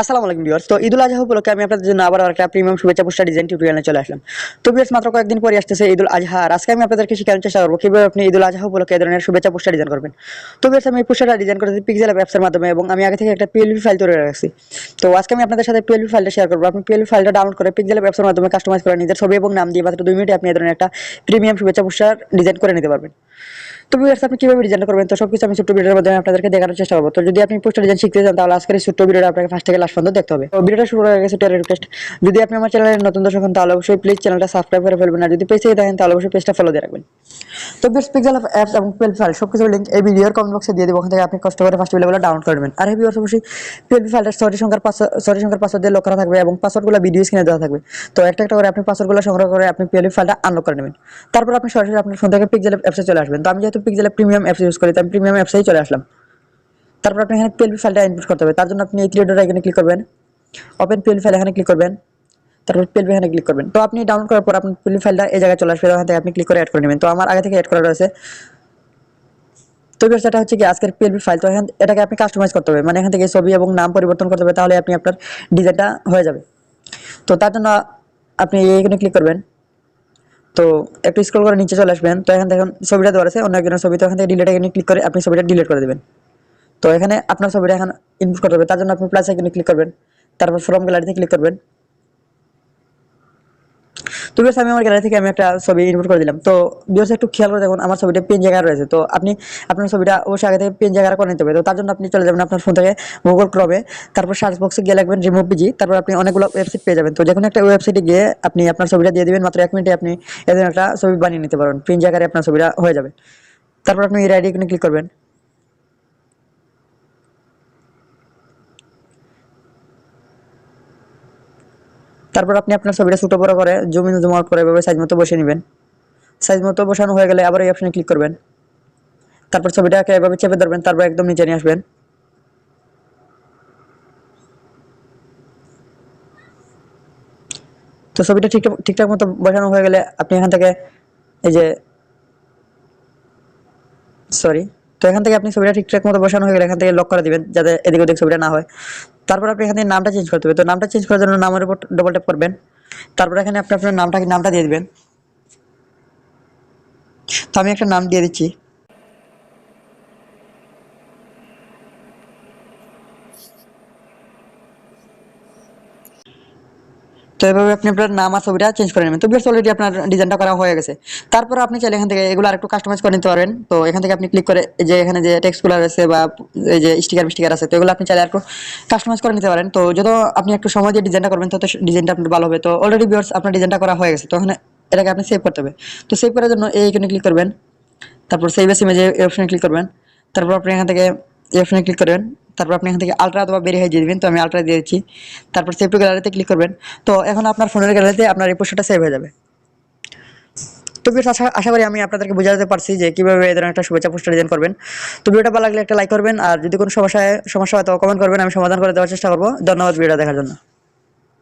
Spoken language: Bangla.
আসসালামু আলাইকুম ভিউয়ার্স। তো ঈদুল আজহা উপলক্ষে আমি আপনাদের জন্য আবার একটা প্রিমিয়াম শুভেচ্ছা পোস্টার ডিজাইন টিউটোরিয়ালে চলে আসলাম। তো ভিউয়ার্স, মাত্র কয়েকদিন পরে আসতেছে ঈদুল আজহা আর আজকে আমি আপনাদেরকে শেখানোর চেষ্টা করব কীভাবে আপনি ঈদুল আজহা উপলক্ষে এই ধরনের শুভেচ্ছা পোস্টার ডিজাইন করবেন। তো ভিউয়ার্স, আমি এই পোস্টারটা ডিজাইন করেছি পিক্সেল অ্যাপসের মাধ্যমে এবং আমি আগে থেকে একটা পিএলপি ফাইল তৈরি রাখছি। তো আজকে আমি আপনাদের সাথে পিএলপি ফাইলটা শেয়ার করব। আপনি পিএলপি ফাইলটা ডাউনলোড করে পিক্সেল অ্যাপসের মাধ্যমে কাস্টমাইজ করে নিজের ছবি এবং নাম দিয়ে মাত্র দুই মিনিটে আপনি এই ধরনের একটা প্রিমিয়াম শুভেচ্ছা পোস্টার ডিজাইন করে নিতে পারবেন। তো ভিউয়ার্স আপনি কীভাবে ডিজাইন করবেন? তো সবকিছু আমি ছোট্ট ভিডিওর মাধ্যমে আপনাদেরকে দেখানোর চেষ্টা করব। তো যদি আপনি পোস্টার ডিজাইন শিখতে চান, তাহলে আজকের এই ছোট্ট ভিডিওটা আপনাকে ফার্স্ট থেকে লাস্ট পর্যন্ত দেখতে হবে। তো ভিডিওটা শুরু হয়ে গেছে টের রিকোয়েস্ট যদি আপনি আমার চ্যানেলের নতুন দর্শক হন, তাহলে অবশ্যই প্লিজ চ্যানেলটা সাবস্ক্রাইব করে ফেলবেন। আর যদি পেজ থেকে দেখেন, তাহলে অবশ্যই পেজটা ফলো দিয়ে রাখবেন। তো বেস্ট পিক্সেল অ্যাপস এবং পিএলপি ফাইল সব কিছু লিঙ্ক এই ভিডিওর কমেন্ট বক্সে দিয়ে দেবো। ওখান থেকে আপনি কষ্ট করে ফার্স্ট ভিডিওগুলো ডাউনলোড করে নেবেন। আর এই ভিডিওর অবশ্যই পিএলপি ফাইলটা সরি সংখ্যার সরি সংখ্যার পাসওয়ার্ড দিয়ে লক করা থাকবে এবং পাসওয়ার্ডগুলো ভিডিও স্ক্রিনে দেওয়া থাকবে। তো একটা একটা করে আপনি পাসওয়ার্ডগুলো সংগ্রহ করে আপনি পিএলপি ফাইলটা আনলক করে নেবেন। তারপর আপনি সরাসরি আপনার ফোন থেকে পিক্সেল অ্যাপসে চলে আসবেন। তো আমি যেহেতু পিক্সেল প্রিমিয়াম অ্যাপস ইউজ করি, তো আমি প্রিমিয়াম অ্যাপসেই চলে আসলাম। তারপর আপনি এখানে পিএলপি ফাইলটা ইনপুট করতে হবে। তার জন্য আপনি এই থ্রি এখানে ক্লিক করবেন। ওপেন পিএলপি ফাইল এখানে ক্লিক করবেন। তারপর পিএলপি এখানে ক্লিক করবেন। তো আপনি ডাউনলোড করার পর আপনার পিএলপি ফাইলটা এই জায়গায় চলে আসবে। ওখান থেকে আপনি ক্লিক করে অ্যাড করে নেবেন। তো আমার আগে থেকে অ্যাড করা রয়েছে। তো সেটা হচ্ছে কি আজকের পিএলপি ফাইল তো এখান এটাকে আপনি কাস্টমাইজ করতে হবে। মানে এখান থেকে ছবি এবং নাম পরিবর্তন করতে হবে, তাহলে আপনি আপনার ডিজাইনটা হয়ে যাবে। তো তার জন্য আপনি এইখানে ক্লিক করবেন। তো একটু স্ক্রল করে নিচে চলে আসবেন তো এখান থেকে ছবিটা দেওয়া আছে অন্য একজনের ছবি তো এখান থেকে ডিলেট এখানে ক্লিক করে আপনি ছবিটা ডিলিট করে দেবেন তো এখানে আপনার ছবিটা এখন ইনপুট করতে হবে তার জন্য আপনি প্লাস এখানে ক্লিক করবেন তারপর ফ্রম গ্যালারিতে ক্লিক করবেন তো বেশ আমি আমার গ্যালারি থেকে আমি একটা ছবি ইনপুট করে দিলাম। তো বিয়স একটু খেয়াল করে দেখুন, আমার ছবিটা পেন জায়গায় রয়েছে। তো আপনি, আপনার ছবিটা অবশ্যই আগে থেকে পেন জায়গা করে নিতে হবে। তো তার জন্য আপনি চলে যাবেন আপনার ফোন থেকে গুগল ক্রমে তারপর সার্চ বক্সে গিয়ে লাগবেন রিমুভ পিজি তারপর আপনি অনেকগুলো ওয়েবসাইট পেয়ে যাবেন। তো যে একটা ওয়েবসাইটে গিয়ে আপনি আপনার ছবিটা দিয়ে দিবেন, মাত্র এক মিনিটে আপনি এদের একটা ছবি বানিয়ে নিতে পারবেন। পেন জায়গায় আপনার ছবিটা হয়ে যাবে। তারপর আপনি এই আইডি ক্লিক করবেন। তারপর আপনি আপনার ছবিটা ছোটো বড় করে জুম জুম করে এভাবে সাইজ মতো বসে নেবেন। সাইজ মতো বসানো হয়ে গেলে আবার এই অপশানে ক্লিক করবেন। তারপর ছবিটাকে এভাবে চেপে ধরবেন, তারপর একদম নিচে নিয়ে আসবেন। তো ছবিটা ঠিকঠাক ঠিকঠাক মতো বসানো হয়ে গেলে আপনি এখান থেকে এই যে সরি তো এখান থেকে আপনি ছবিটা ঠিকঠাক মতো বসানো হয়ে গেলে এখান থেকে লক করে দিবেন, যাতে এদিক ওদিক ছবিটা না হয়। তারপর আপনি এখান থেকে নামটা চেঞ্জ করতে হবে। তো নামটা চেঞ্জ করার জন্য নামের উপর ডবল ট্যাপ করবেন। তারপর এখানে আপনি আপনার নামটা নামটা দিয়ে দিবেন। তো আমি একটা নাম দিয়ে দিচ্ছি। তো এভাবে আপনি আপনার নাম আর ছবিটা চেঞ্জ করে নেবেন। তো বেশ অলরেডি আপনার ডিজাইনটা করা হয়ে গেছে। তারপর আপনি চাইলে এখান থেকে এগুলো আরেকটু কাস্টমাইজ করে নিতে পারবেন। তো এখান থেকে আপনি ক্লিক করে যে এখানে যে টেক্সটগুলো আছে বা এই যে স্টিকার স্টিকার আছে, তো এগুলো আপনি চাইলে একটু কাস্টমাইজ করে নিতে পারেন। তো যত আপনি একটু সময় দিয়ে ডিজাইনটা করবেন, তত ডিজাইনটা আপনার ভালো হবে। তো অলরেডি বিয়ার্স আপনার ডিজাইনটা করা হয়ে গেছে। তো এখানে এটাকে আপনি সেভ করতে হবে। তো সেভ করার জন্য এই এখানে ক্লিক করবেন। তারপর সেভ এস ইমেজে এই অপশনে ক্লিক করবেন। তারপর আপনি এখান থেকে এই অপশনে ক্লিক করবেন। তারপর আপনি এখান থেকে আলট্রা অথবা বেরিয়ে দিয়ে দেবেন তো আমি আলট্রা দিয়ে দিচ্ছি। তারপর সেভ টু গ্যালারিতে ক্লিক করবেন। তো এখন আপনার ফোনের গ্যালারিতে আপনার এই পোস্টটা সেভ হয়ে যাবে। তো ভিডিও আশা আশা করি আমি আপনাদেরকে বোঝাতে পারছি যে কীভাবে এই ধরনের একটা শুভেচ্ছা পোস্টার ডিজাইন করবেন। তো ভিডিওটা ভালো লাগলে একটা লাইক করবেন। আর যদি কোনো সমস্যায়, সমস্যা হয় তো কমেন্ট করবেন। আমি সমাধান করে দেওয়ার চেষ্টা করব। ধন্যবাদ ভিডিও দেখার জন্য।